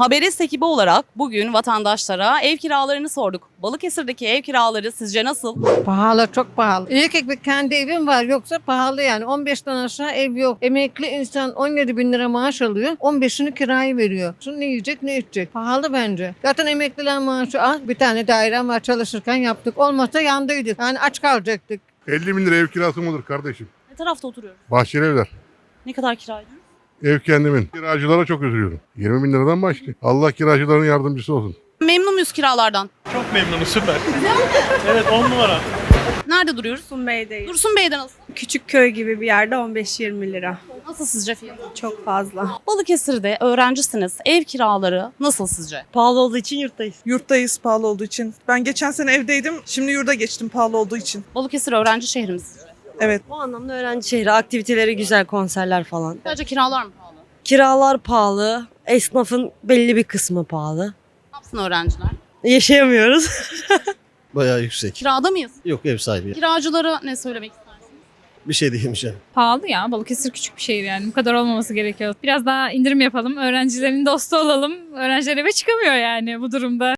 Haberes ekibi olarak bugün vatandaşlara ev kiralarını sorduk. Balıkesir'deki ev kiraları sizce nasıl? Pahalı çok pahalı. İyi ki bir kendi evim var yoksa pahalı yani. 15'ten aşağı ev yok. Emekli insan 17 bin lira maaş alıyor. 15'ini kirayı veriyor. Şimdi ne yiyecek ne içecek? Pahalı bence. Zaten emekliler maaşı az. Bir tane dairem var çalışırken yaptık. Olmasa yandıydık. Yani aç kalacaktık. 50 bin lira ev kirası mıdır kardeşim? Ne tarafta oturuyoruz? Bahçeli evler. Ne kadar kira ödüyoruz? Ev kendimin. Kiracılara çok üzülüyorum. 20 bin liradan başlıyor. Allah kiracıların yardımcısı olsun. Memnun muyuz kiralardan? Çok memnunum süper. evet 10 numara. Nerede duruyoruz? Dursun Bey'deyiz. Dursun Bey'de nasıl? Küçük köy gibi bir yerde 15-20 lira. Nasıl sizce fiyatı? Çok fazla. Balıkesir'de öğrencisiniz. Ev kiraları nasıl sizce? Pahalı olduğu için yurttayız. Yurttayız pahalı olduğu için. Ben geçen sene evdeydim. Şimdi yurda geçtim pahalı olduğu için. Balıkesir öğrenci şehrimiz? Evet. Bu anlamda öğrenci şehri, aktiviteleri güzel, konserler falan. Sadece kiralar mı pahalı? Kiralar pahalı, esnafın belli bir kısmı pahalı. Ne yapsın öğrenciler? Yaşayamıyoruz. Bayağı yüksek. Kirada mıyız? Yok ev sahibi. Kiracılara ne söylemek istersiniz? Bir şey yani. Pahalı ya. Balıkesir küçük bir şehir yani. Bu kadar olmaması gerekiyor. Biraz daha indirim yapalım. Öğrencilerin dostu olalım. Öğrenciler eve çıkamıyor yani bu durumda.